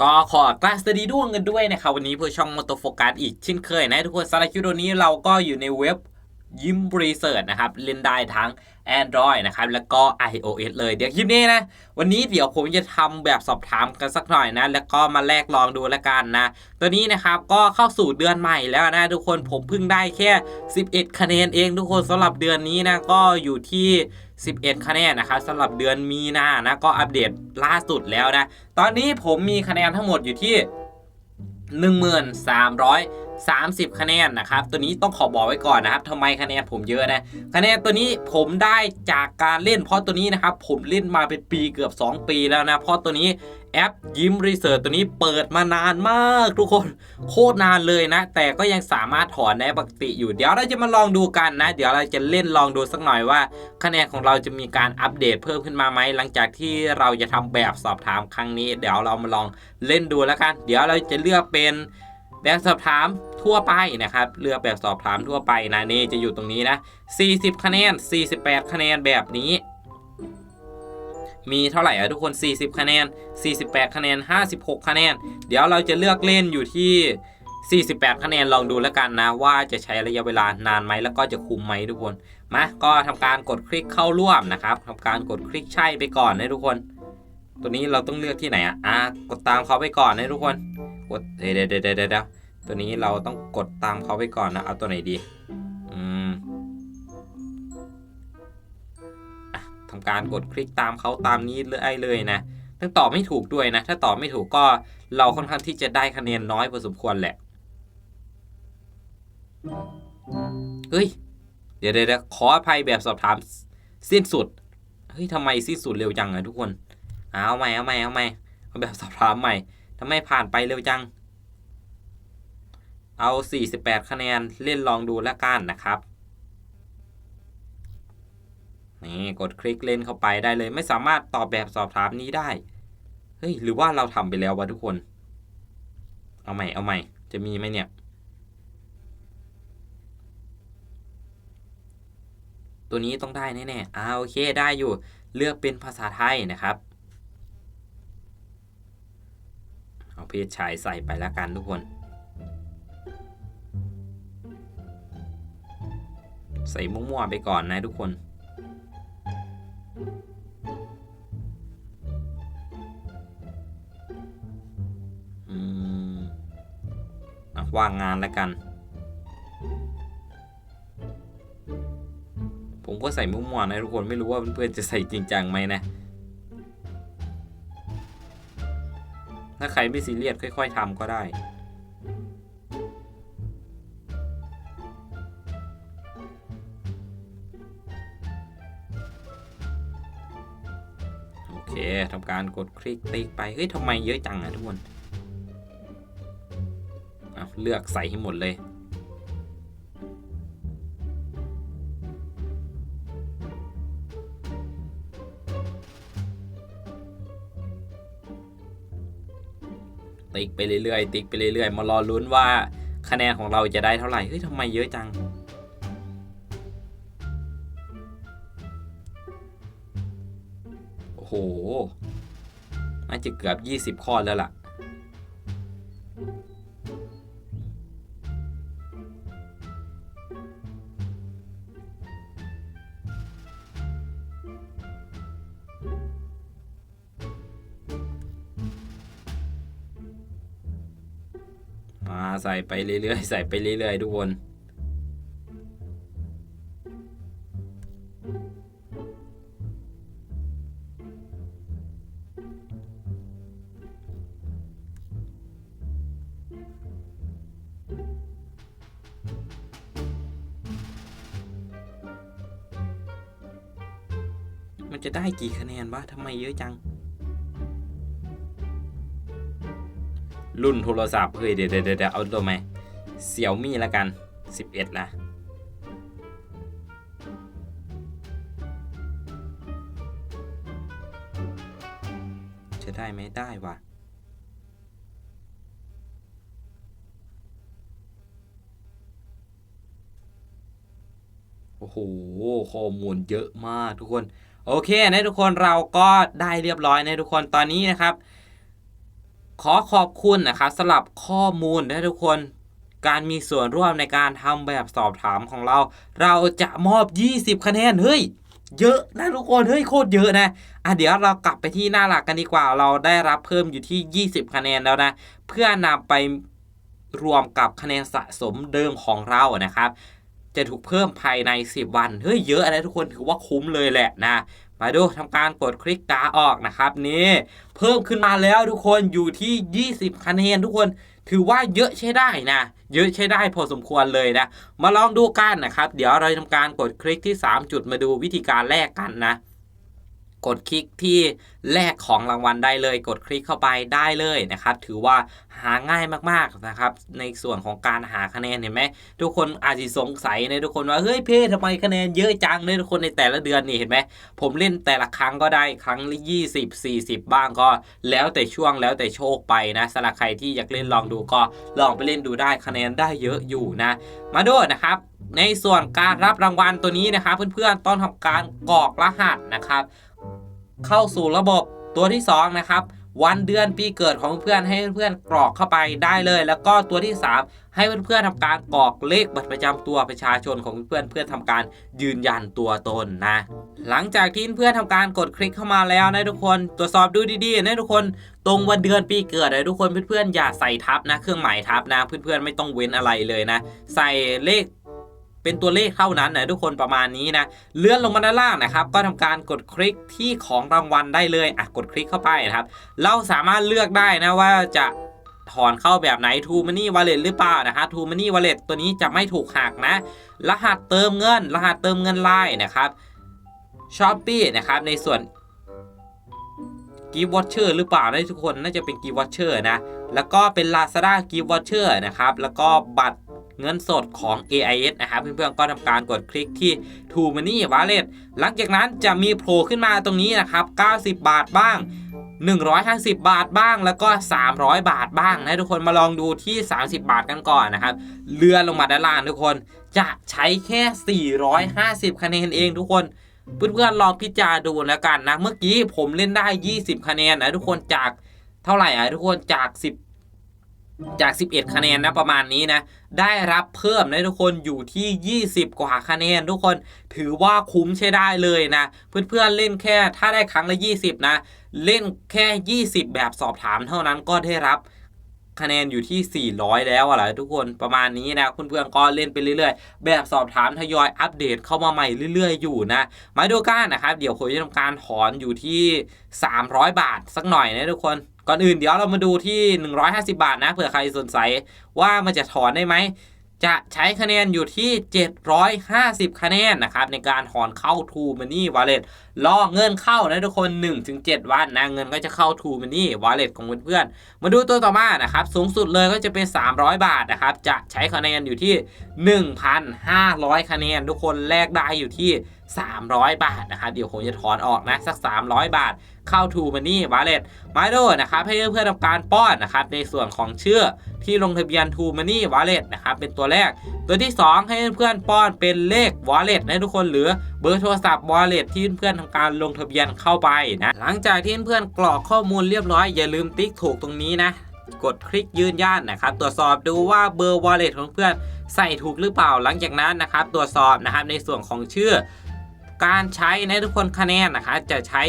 ก็ขอกล้าสดีด้วงกันด้วยนะครับวันนี้เพื่อช่องมอเตอร์โฟกัสอีกเช่นเคยนะทุกคนสำหรับคลิปวิดีโอนี้เราก็อยู่ในเว็บ ยิ้มรีเสิร์ชนะครับ เล่นได้ทั้ง Android นะครับ แล้วก็ iOS เลย เดี๋ยวคลิปนี้นะ วันนี้เดี๋ยวผมจะทำแบบสอบถามกันสักหน่อยนะ แล้วก็มาแลกลองดูแล้วกันนะ ตัวนี้นะครับ ก็เข้าสู่เดือนใหม่แล้วนะ ทุกคนผมเพิ่งได้แค่ 11 คะแนนเองทุกคนสำหรับเดือนนี้นะ ก็อยู่ที่ 11 คะแนนนะครับสำหรับเดือนมีนานะ ก็อัปเดตล่าสุดแล้วนะ ตอนนี้ผมมีคะแนนทั้งหมดอยู่ที่ 30 คะแนนนะครับ ตัวนี้ต้องขอบอกไว้ก่อนนะครับทำไมคะแนนผมเยอะนะคะแนนตัวนี้ผมได้จากการเล่น เพราะตัวนี้นะครับผมเล่นมาเป็นปีเกือบ 2 ปีแล้วนะเพราะตัวนี้แอปยิ้มรีเสิร์ชตัวนี้เปิดมานานมากทุกคนโคตรนานเลยนะ แต่ก็ยังสามารถถอนได้ปกติอยู่เดี๋ยวเราจะมาลองดูกันนะ เดี๋ยวเราจะเล่นลองดูสักหน่อยว่า คะแนนของเราจะมีการอัปเดตเพิ่มขึ้นมาไหมหลังจากที่เราจะทำแบบสอบถามครั้งนี้ เดี๋ยวเรามาลองเล่นดูแล้วกัน เดี๋ยวเราจะเลือกเป็น แบบสอบถามทั่วไปนะครับเลือกแบบสอบถามทั่วไปนะนี่จะอยู่ตรงนี้นะ 40 คะแนน 48 คะแนนแบบนี้ มีเท่าไหร่อะทุกคน 40 คะแนน 48 คะแนน 56 คะแนน เดี๋ยวเราจะเลือกเล่นอยู่ที่ 48 คะแนนลองดูแล้วกันนะ ว่าจะใช้ระยะเวลานานไหมแล้วก็จะคุ้มไหมทุกคนมาก็ทำการกดคลิกเข้าร่วมนะครับทำการกดคลิกใช่ไปก่อนนะทุกคน ตัวนี้เราต้องเลือกที่ไหนอะอะกดตามเขาไปก่อนนะทุกคน กดเดี๋ยวเดี๋ยวเดี๋ยวเดี๋ยวตัวนี้เราต้องกดตามเขาไปก่อนนะ เอาตัวไหนดี อืมอะทำการกดคลิกตามเขาตามนี้เลยเลยนะต้องตอบไม่ถูกด้วยนะ ถ้าตอบไม่ถูกก็เราค่อนข้างที่จะได้คะแนนน้อยพอสมควรแหละ เฮ้ย เดี๋ยวเดี๋ยวเดี๋ยวขออภัยแบบสอบถามสิ้นสุด เฮ้ยทำไมสิ้นสุดเร็วจังอะทุกคน เอาใหม่เอาใหม่เอาใหม่เอาแบบสอบถามใหม่ ทำไมผ่านไปเร็วจัง เอา 48 คะแนนเล่นลองดูแล้วกันนะครับ นี่กดคลิกเล่นเข้าไปได้เลย ไม่สามารถตอบแบบสอบถามนี้ได้ เฮ้ย หรือว่าเราทำไปแล้ววะทุกคน เอาใหม่ เอาใหม่ จะมีไหมเนี่ย ตัวนี้ต้องได้แน่ๆอ่าโอเคได้อยู่ เลือกเป็นภาษาไทยนะครับ เอาเพ ศชายใส่ไปล้วกันทุกคน ใส่มั่วๆไปก่อนนะทุกคนว่างงานแล้วกัน ผมก็ใส่มั่วๆนะทุกคนไม่รู้ว่าเพื่อนๆจะใส่จริงจังไหมนะ ถ้าใครไม่ซีเรียสค่อย ๆทำก็ได้ โอเคทำการกดคลิกติ๊กไป เฮ้ยทำไมเยอะจังอะทุกคนอะเลือกใส่ให้หมดเลย ติ๊กไปเรื่อยๆ ติ๊กไปเรื่อยๆ มารอลุ้นว่าคะแนนของเราจะได้เท่าไหร่ เฮ้ยทำไมเยอะจัง โอ้โหน่าจะเกือบ 20 ข้อแล้วล่ะ ใส่ไปเรื่อยๆ ใส่ไปเรื่อยๆ ทุกคน มันจะได้กี่คะแนนวะทำไมเยอะจัง รุ่นโทรศัพท์เฮ้ยเดี๋ยวเดี๋ยวเดี๋ยวเอาตัวไหมเสี่ยวมี่ละกัน 11ละจะได้ไหมได้วะโอ้โหข้อมูลเยอะมากทุกคน โอเคนะทุกคนเราก็ได้เรียบร้อยนะทุกคนตอนนี้นะครับ ขอขอบคุณนะครับสำหรับข้อมูลนะทุกคน การมีส่วนร่วมในการทำแบบสอบถามของเรา เราจะมอบ 20 คะแนนเฮ้ยเยอะนะทุกคนเฮ้ยโคตรเยอะนะอะเดี๋ยวเรากลับไปที่หน้าหลักกันดีกว่า เราได้รับเพิ่มอยู่ที่ 20 คะแนนแล้วนะ เพื่อนำไปรวมกับคะแนนสะสมเดิมของเรานะครับ จะถูกเพิ่มภายใน 10 วันเฮ้ยเยอะนะทุกคนถือว่าคุ้มเลยแหละนะ มาดูทำการกดคลิกกาออกนะครับนี่เพิ่มขึ้นมาแล้วทุกคนอยู่ที่ 20 คะแนนทุกคนถือว่าเยอะใช้ได้นะ เยอะใช้ได้พอสมควรเลยนะ มาลองดูกันนะครับ เดี๋ยวเราจะทำการกดคลิกที่ 3 จุดมาดูวิธีการแลกกันนะ กดคลิกที่แลกของรางวัลได้เลย กดคลิกเข้าไปได้เลยนะครับ ถือว่าหาง่ายมากๆนะครับ ในส่วนของการหาคะแนนเห็นไหมทุกคนอาจจะสงสัยในทุกคนว่าเฮ้ยเพ่ทำไมคะแนนเยอะจังเลยทุกคนในแต่ละเดือนนี่เห็นไหมผมเล่นแต่ละครั้งก็ได้ครั้งละ20 40 บ้างก็ แล้วแต่ช่วงแล้วแต่โชคไปนะสำหรับใครที่อยากเล่นลองดูก็ลองไปเล่นดูได้คะแนนได้เยอะอยู่นะ มาดูนะครับในส่วนการรับรางวัลตัวนี้นะครับเพื่อนๆต้องทำการกรอกรหัสนะครับ เข้าสู่ระบบตัวที่ 2 นะครับ วันเดือนปีเกิดของเพื่อนให้เพื่อนกรอกเข้าไปได้เลย แล้วก็ตัวที่ 3 ให้เพื่อนๆทำการกรอกเลขบัตรประจำตัวประชาชนของเพื่อนเพื่อทำการยืนยันตัวตนนะ หลังจากที่เพื่อนทำการกดคลิกเข้ามาแล้วนะทุกคนตรวจสอบดูดีๆนะทุกคนตรงวันเดือนปีเกิดนะทุกคนเพื่อนๆอย่าใส่ทับนะ เครื่องหมายทับนะ เพื่อนๆไม่ต้องเว้นอะไรเลยนะ ใส่เลข เป็นตัวเลขเท่านั้นนะทุกคนประมาณนี้นะเลื่อนลงมาด้านล่างนะครับก็ทำการกดคลิกที่ของรางวัลได้เลยอะกดคลิกเข้าไปนะครับเราสามารถเลือกได้นะว่าจะถอนเข้าแบบไหน t ูมันนี่วอลเล็ตหรือเปล่านะครับ t ูมันนี่วอลเล็ตตัวนี้จะไม่ถูกหักนะ รหัสเติมเงิน รหัสเติมเงินไลน์นะครับช้อปปี้นะครับ ในส่วนกีวอชเชอร์หรือเปล่านะทุกคนน่าจะเป็นกีวอชเชอร์นะ แล้วก็เป็น Lazada g i f t Voucher นะครับ แล้วก็บัตร เงินสดของ AIS นะครับเพื่อนๆก็ทำการกดคลิกที่ t o Money Wallet หลังจากนั้นจะมีโผล่ขึ้นมาตรงนี้นะครับ 90 บาทบ้าง 150 บาทบ้างแล้วก็ 300 บาทบ้างนะทุกคนมาลองดูที่ 30 บาทกันก่อนนะครับเลื่อนลงมาด้านล่างทุกคน จะใช้แค่ 450 คะแนนเองทุกคนเพื่อนๆลองพิจารณาดูแล้วกันนะ เมื่อกี้ผมเล่นได้ 20 คะแนนนะทุกคนจากเท่าไหร่อะทุกคนจาก10 จาก 11 คะแนนนะประมาณนี้นะ ได้รับเพิ่มนะทุกคนอยู่ที่ 20 กว่าคะแนน ทุกคนถือว่าคุ้มใช้ได้เลยนะ เพื่อนๆเล่นแค่ถ้าได้ครั้งละ 20 นะ เล่นแค่ 20 แบบสอบถามเท่านั้นก็ได้รับคะแนนอยู่ที่ 400 แล้วอะไรทุกคนประมาณนี้นะเพื่อนๆก็เล่นไปเรื่อยๆ แบบสอบถามทยอยอัปเดตเข้ามาใหม่เรื่อยๆ อยู่นะมาดูกันนะครับ เดี๋ยวผมจะทำการถอนอยู่ที่ 300 บาทสักหน่อยนะทุกคน ก่อนอื่นเดี๋ยวเรามาดูที่ 150 บาทนะเผื่อใครสนใจว่ามันจะถอนได้ไหม จะใช้คะแนนอยู่ที่ 750 คะแนนนะครับในการถอนเข้า True Money Wallet รอเงินเข้านะทุกคน 1-7 วันนะเงินก็จะเข้า True Money Wallet ของเพื่อนๆ มาดูตัวต่อมานะครับสูงสุดเลยก็จะเป็น 300 บาทนะครับจะใช้คะแนนอยู่ที่ 1,500 คะแนน ทุกคนแลกได้อยู่ที่ 300 บาทนะครับเดี๋ยวผมจะถอนออกนะสัก 300 บาทเข้า True Money Wallet มาดูนะครับให้เพื่อนๆทำการป้อนนะครับในส่วนของชื่อ ที่ลงทะเบียน True Money Wallet นะครับเป็นตัวแรก ตัวที่ 2 ให้เพื่อนๆป้อนเป็นเลข Wallet นะทุกคนหรือเบอร์โทรศัพท์ Wallet ที่เพื่อนๆทำการลงทะเบียนเข้าไปนะหลังจากที่เพื่อนๆกรอกข้อมูลเรียบร้อยอย่าลืมติ๊กถูกตรงนี้นะกดคลิกยืนยันนะครับ ตรวจสอบดูว่าเบอร์ Wallet ของเพื่อนใส่ถูกหรือเปล่าหลังจากนั้นนะครับ ตรวจสอบนะครับในส่วนของชื่อ การใช้ในทุกคนคะแนนนะคะจะใช้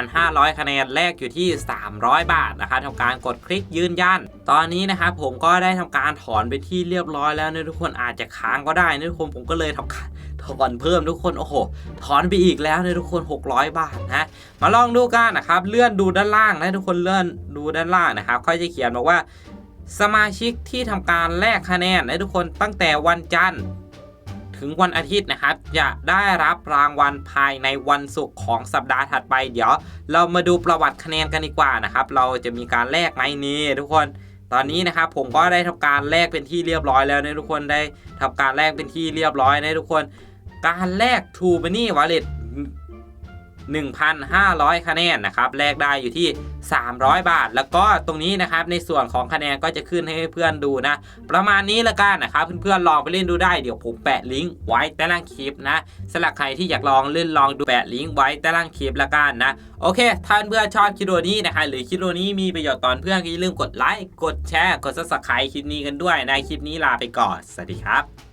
1,500 คะแนนแรกอยู่ที่ 300 บาทนะคะทำการกดคลิกยืนยัน ตอนนี้นะครับผมก็ได้ทำการถอนไปที่เรียบร้อยแล้วนะทุกคนอาจจะค้างก็ได้นะทุกคนผมก็เลยทำการถอนเพิ่มทุกคนโอ้โหถอนไปอีกแล้วนะทุกคน 600 บาทนะมาลองดูกันนะครับเลื่อนดูด้านล่างนะทุกคนเลื่อนดูด้านล่างนะครับเขาจะเขียนบอกว่าสมาชิกที่ทำการแลกคะแนนนะทุกคนตั้งแต่วันจันทร์ ถึงวันอาทิตย์นะครับ จะได้รับรางวัลภายในวันศุกร์ของสัปดาห์ถัดไป เดี๋ยว เรามาดูประวัติคะแนนกันดีกว่านะครับ เราจะมีการแลกไหมนี่ทุกคนตอนนี้นะครับผมก็ได้ทำการแลกเป็นที่เรียบร้อยแล้วนะทุกคนได้ทำการแลกเป็นที่เรียบร้อยนะทุกคน การแลก True Money Wallet 1,500 คะแนนนะครับแลกได้อยู่ที่ 300 บาท แล้วก็ตรงนี้นะครับในส่วนของคะแนนก็จะขึ้นให้เพื่อนดูนะ ประมาณนี้ละกันนะครับเพื่อนๆลองไปเล่นดูได้เดี๋ยวผมแปะลิงก์ไว้ใต้ล่างคลิปนะสำหรับใครที่อยากลองเล่นลองดูแปะลิงก์ไว้ใต้ล่างคลิปละกันนะโอเคถ้าเพื่อนๆชอบคลิปวิดีโอนี้นะคะหรือคลิปวิดีโอนี้มีประโยชน์ตอนเพื่อนก็อย่าลืมกดไลค์กดแชร์กด subscribe คลิปนี้กันด้วยนะคลิปนี้ลาไปก่อนสวัสดีครับ